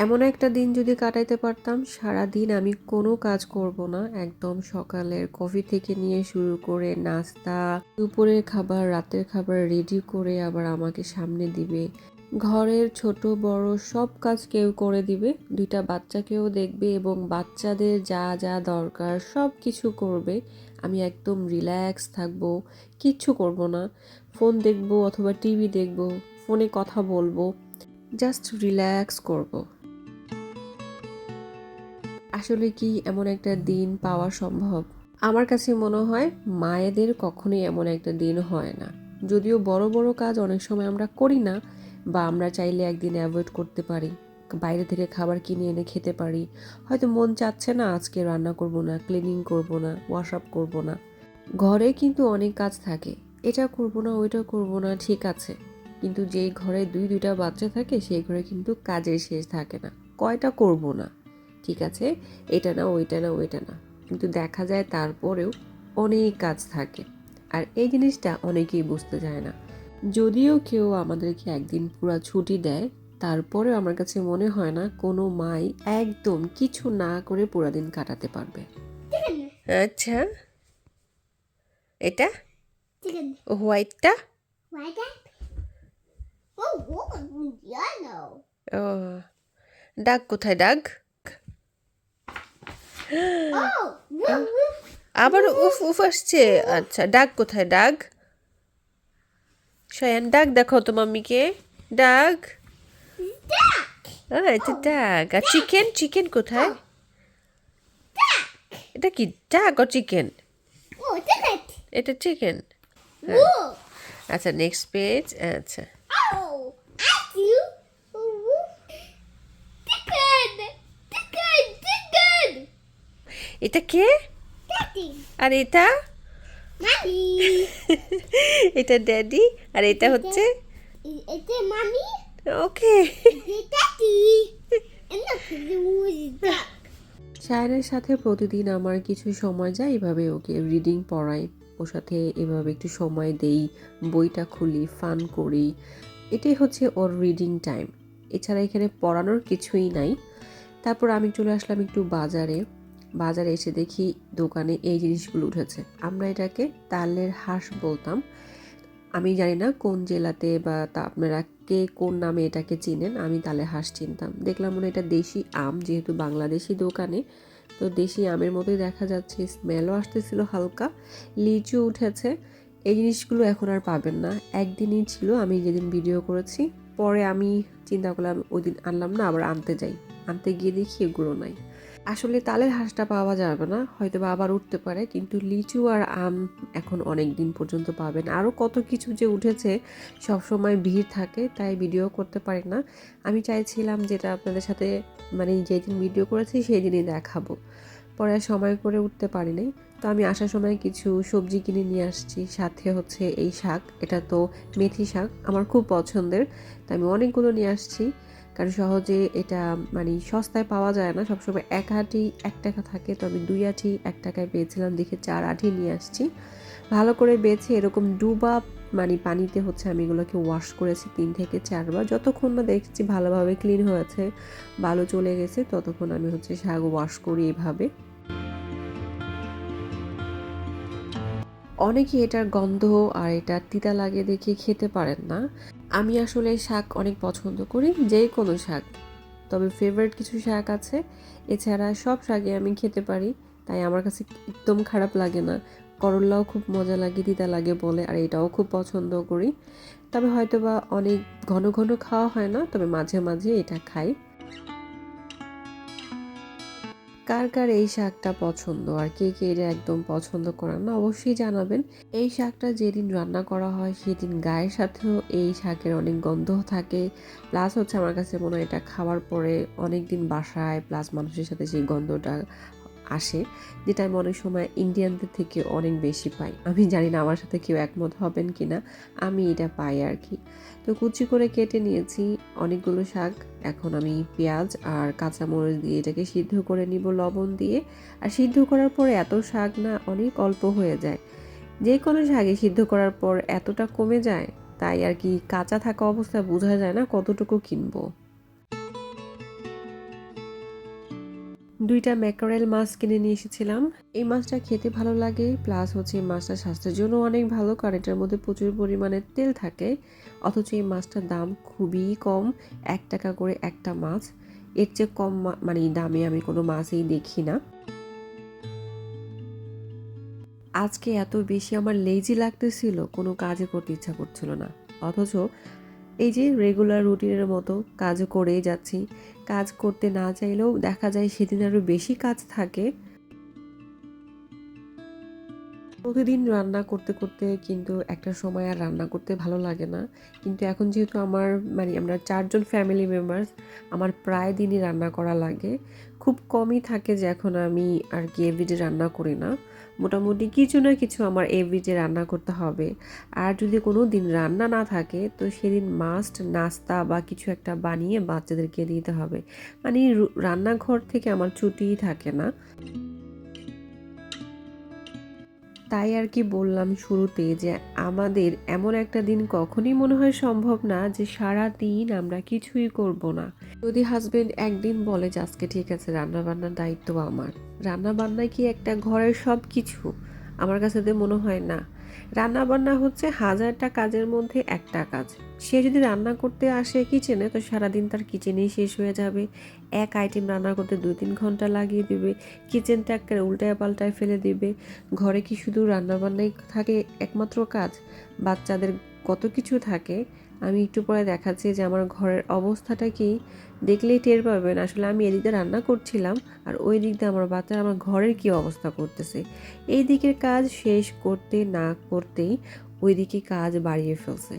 এমন একটা দিন যদি কাটাইতে পারতাম সারা দিন আমি কোনো কাজ করব না। একদম সকালের কফি থেকে নিয়ে শুরু করে নাস্তা, দুপুরের খাবার, রাতের খাবার রেডি করে আবার আমাকে সামনে দিবে। ঘরের ছোট, বড় সব কাজ কেউ করে দিবে। দুইটা বাচ্চাকেও দেখবে এবং বাচ্চাদের যা যা দরকার সব কিছু করবে। আমি একদম রিল্যাক্স থাকব, কিচ্ছু করব না। ফোন দেখব অথবা টিভি দেখব, ফোনে কথা বলব জাস্ট রিল্যাক্স করব। আসলে কি এমন একটা দিন পাওয়া সম্ভব? আমার কাছে মনে হয় মায়েদের কখনোই এমন একটা দিন হয় না। যদিও বড় বড় কাজ অনেক সময় আমরা করি না বা আমরা চাইলে একদিন অ্যাভয়েড করতে পারি। বাইরে থেকে খাবার কিনে এনে খেতে পারি। হয়তো মন চাচ্ছে না, আজকে রান্না করব না ক্লিনিং করব না ওয়াশ আপ করব না। ঘরে কিন্তু অনেক কাজ থাকে। এটা করব না, ওইটা করব না, ঠিক আছে। কিন্তু যেই ঘরে দুই দুইটা বাচ্চা থাকে, সেই ঘরে কিন্তু কাজের শেষ থাকে না। কয়টা করব না? ঠিক আছে এটা না ওইটা না ওইটা না। কিন্তু দেখা যায় তারপরেও অনেক কাজ থাকে। আর এই জিনিসটা অনেকেই বুঝতে চায় না। যদিও কেউ আমাদেরকে একদিন পুরো ছুটি দেয় তারপরেও আমার কাছে মনে হয় না কোনো মাই একদম কিছু না করে পুরা দিন কাটাতে পারবে। আচ্ছা। এটা? হোয়াইটটা. ও ডাক কোথায় ডাক. আবার উফ উফ আসছে। আচ্ছা ডাক কোথায়? ডাক। শয়ান ডাক দেখো তো মাম্মিকে। ডাক. এটা ডাক। আর চিকেন চিকেন কোথায়? এটা কি? Duck or chicken? Oh, এটা চিকেন. আচ্ছা নেক্সট পেজ আচ্ছা। এটা কে? আর এটা? এটা ড্যাডি আর এটা হচ্ছে? ওকে. শায়নের সাথে প্রতিদিন আমার কিছু সময় যায় এভাবে ওকে রিডিং পড়াই। ওর সাথে এভাবে একটু সময় দেই বইটা খুলি ফান করি। এটাই হচ্ছে ওর রিডিং টাইম এছাড়া এখানে পড়ানোর কিছুই নাই। তারপর আমি চলে আসলাম একটু বাজারে। বাজারে এসে দেখি দোকানে এই জিনিসগুলো উঠেছে। আমরা এটাকে তালের হাঁস বলতাম। আমি জানি না কোন জেলাতে বা তা আপনারা কে কোন নামে এটাকে চিনেন, আমি তালে হাঁস চিনতাম। দেখলাম মনে এটা দেশি আম, যেহেতু বাংলাদেশি দোকানে, তো দেশি আমের মতোই দেখা যাচ্ছে, স্মেলও আসতেছিল হালকা, লিচু উঠেছে। এই জিনিসগুলো এখন আর পাবেন না। একদিনই ছিল, আমি যেদিন ভিডিও করেছি, পরে আমি চিন্তা করলাম, ওই দিন আনলাম না, আবার আনতে যাই। আনতে গিয়ে দেখি এগুলো নাই। আসলে তালের হাঁসটা পাওয়া যাবে না হয়তো বা আবার উঠতে পারে, কিন্তু লিচু আর আম এখন অনেক দিন পর্যন্ত পাবেন। আরও কত কিছু যে উঠেছে সব সময় ভিড় থাকে, তাই ভিডিও করতে পারি না। আমি চাইছিলাম যেটা আপনাদের সাথে মানে যেদিন ভিডিও করেছি সেই দিনই দেখাবো। পরে সময় করে উঠতে পারি নাই। তো আমি আসার সময় কিছু সবজি কিনে নিয়ে আসছি, সাথে হচ্ছে এই শাক। এটা তো মেথি শাক, আমার খুব পছন্দের। তো আমি অনেকগুলো নিয়ে আসছি। কারণ সহজে এটা মানে সস্তায় পাওয়া যায় না। সবসময় এক আটি, এক টাকা থাকে। তো আমি দুই আটি, এক টাকায় পেয়েছিলাম। দেখে চার আটি নিয়ে আসছি। ভালো করে বেছে এরকম ডুবা মানে পানিতে হচ্ছে আমি এগুলোকে ওয়াশ করেছি তিন থেকে চারবার। যতক্ষণ না দেখছি ভালোভাবে ক্লিন হয়েছে, ভালো চলে গেছে, ততক্ষণ আমি হচ্ছে শাক ওয়াশ করি এভাবে। অনেকে এটার গন্ধ আর এটা তিতা লাগে দেখে খেতে পারেন না। আমি আসলে শাক অনেক পছন্দ করি যে কোনো শাক। তবে ফেভারিট কিছু শাক আছে, এছাড়া সব শাকে আমি খেতে পারি, তাই আমার কাছে একদম খারাপ লাগে না। করল্লাও খুব মজা লাগে, তিতা লাগে বলে, আর এটাও খুব পছন্দ করি। তবে হয়তো বা অনেক ঘন ঘন খাওয়া হয় না, তবে মাঝে মাঝে এটা খাই। কার কার এই শাকটা পছন্দ আর কে কে এটা একদম পছন্দ করেন না, অবশ্যই জানাবেন। এই শাকটা যেদিন রান্না করা হয় সেদিন গায়ের সাথেও এই শাকের অনেক গন্ধ থাকে। প্লাস হচ্ছে আমার কাছে মনে হয় এটা খাওয়ার পরে অনেক দিন বাসায়, প্লাস মানুষের সাথে সেই গন্ধটা আসে, যেটা আমি অনেক সময় ইন্ডিয়ানদের থেকে অনেক বেশি পাই। আমি জানি না আমার সাথে কেউ একমত হবেন কি না আমি এটা পাই আর কি। তো কুচি করে কেটে নিয়েছি অনেকগুলো শাক। এখন আমি পেঁয়াজ আর কাঁচামরিচ দিয়ে এটাকে সিদ্ধ করে নিব লবণ দিয়ে। আর সিদ্ধ করার পরে এত শাক না, অনেক অল্প হয়ে যায়। যে কোনো শাকে সিদ্ধ করার পর এতটা কমে যায়, তাই আর কি কাঁচা থাকা অবস্থায় বোঝা যায় না কতটুকু কিনবো। দুইটা ম্যাকারেল মাছ কিনে নিয়ে এসেছিলাম। এই মাছটা খেতে ভালো লাগে, প্লাস হচ্ছে এই মাছটা স্বাস্থ্যের জন্য অনেক ভালো, কারণ এটার মধ্যে প্রচুর পরিমাণে তেল থাকে। অথচ এই মাছটার দাম খুবই কম, এক টাকা করে একটা মাছ। এর চেয়ে কম মানে দামে আমি কোনো মাছই দেখি না। আজকে এত বেশি আমার লেজি লাগতেছিল, কোনো কাজে করতে ইচ্ছা করছিল না। অথচ এই যে রেগুলার রুটিনের মতো কাজ করেই যাচ্ছি। কাজ করতে না চাইলেও দেখা যায় সেদিন আরও বেশি কাজ থাকে। প্রতিদিন রান্না করতে করতে কিন্তু একটা সময় আর রান্না করতে ভালো লাগে না। কিন্তু এখন যেহেতু আমার মানে আমরা চারজন ফ্যামিলি মেম্বার্স আমার প্রায় দিনই রান্না করা লাগে। খুব কমই থাকে যে এখন আমি আর কি এভরিডে রান্না করি না। মোটামুটি কিছু না কিছু আমার এভরিডে রান্না করতে হবে। আর যদি কোনো দিন রান্না না থাকে, তো সেদিন মাস্ট নাস্তা বা কিছু একটা বানিয়ে বাচ্চাদেরকে দিতে হবে। মানে রান্নাঘর থেকে আমার ছুটিই থাকে না। তাই আর কি বললাম শুরুতে যে আমাদের এমন একটা দিন কখনই মনে হয় সম্ভব না যে সারা দিন আমরা কিছুই করব না। যদি হাজবেন্ড একদিন বলে যে আজকে ঠিক আছে, রান্নাবান্নার দায়িত্ব আমার। রান্না বান্না কি একটা ঘরের সব কিছু আমার কাছে মনে হয় না। রান্নাবান্না হচ্ছে হাজারটা কাজের মধ্যে একটা কাজ। সে যদি রান্না করতে আসে কিচেনে তো সারাদিন তার কিচেনেই শেষ হয়ে যাবে। এক আইটেম রান্না করতে দুই তিন ঘণ্টা লাগিয়ে দেবে। কিচেনটা একটা উল্টায় পাল্টায় ফেলে দিবে। ঘরে কি শুধু রান্নাবান্নাই থাকে একমাত্র কাজ? বাচ্চাদের কত কিছু থাকে? আমি একটু পরে দেখাচ্ছি যে আমার ঘরের অবস্থাটা কি। দেখলেই টের পাবেন, আসলে আমি এদিকে রান্না করছিলাম আর ওই দিক দিয়ে আমার বাচ্চারা আমার ঘরের কি অবস্থা করতেছে। এই দিকের কাজ শেষ করতে না করতেই ওই দিকে কাজ বাড়িয়ে ফেলছে।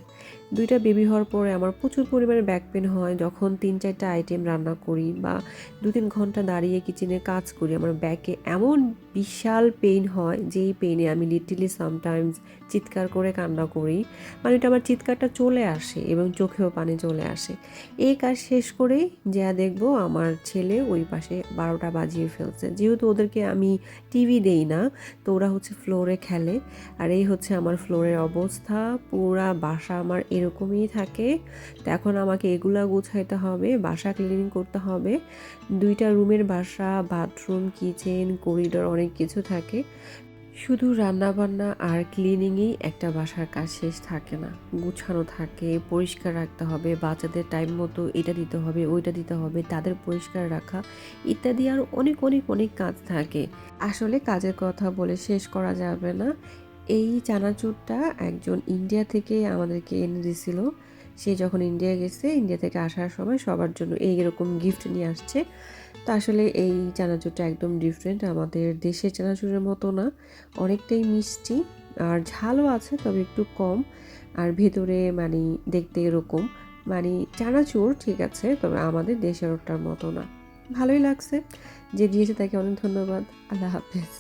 দুইটা বেবি হওয়ার পরে আমার প্রচুর পরিমাণে ব্যাক পেন হয়। যখন তিন, চারটা আইটেম রান্না করি বা দু তিন ঘণ্টা দাঁড়িয়ে কিচেনে কাজ করি, আমার ব্যাকে এমন বিশাল পেইন হয় যেই পেইনে আমি লিটারলি সামটাইমস চিৎকার করে কান্না করি। মানে ওটা আমার চিৎকারটা চলে আসে এবং চোখেও পানি চলে আসে। এই কাজ শেষ করেই যা দেখব আমার ছেলে ওই পাশে বারোটা বাজিয়ে ফেলছে। যেহেতু ওদেরকে আমি টিভি দেই না, তো ওরা হচ্ছে ফ্লোরে খেলে। আর এই হচ্ছে আমার ফ্লোরের অবস্থা। পুরা বাসা আমার এরকমই থাকে। তো এখন আমাকে এগুলা গুছাইতে হবে, বাসা ক্লিনিং করতে হবে। দুইটা রুমের বাসা বাথরুম কিচেন করিডোর অনেক কিছু থাকে। শুধু রান্নাবান্না আর ক্লিনিংই একটা বাসার কাজ শেষ থাকে না। গুছানো থাকে, পরিষ্কার রাখতে হবে, বাচ্চাদের টাইম মতো এটা দিতে হবে, ওইটা দিতে হবে, তাদের পরিষ্কার রাখা ইত্যাদি আর অনেক অনেক অনেক কাজ থাকে। আসলে কাজের কথা বলে শেষ করা যাবে না। এই চানাচুরটা একজন ইন্ডিয়া থেকে আমাদেরকে এনে দিয়েছিল সে যখন ইন্ডিয়া গেছে, ইন্ডিয়া থেকে আসার সময় সবার জন্য এই এরকম গিফট নিয়ে আসছে। তো আসলে এই চানাচুরটা একদম ডিফারেন্ট আমাদের দেশের চানাচুরের মতো না। অনেকটাই মিষ্টি, আর ঝালও আছে, তবে একটু কম। আর ভেতরে মানে দেখতে এরকম। মানে চানাচুর ঠিক আছে, তবে আমাদের দেশের ওটার মতো না। ভালোই লাগছে। যে দিয়েছে তাকে অনেক ধন্যবাদ। আল্লাহ হাফেজ।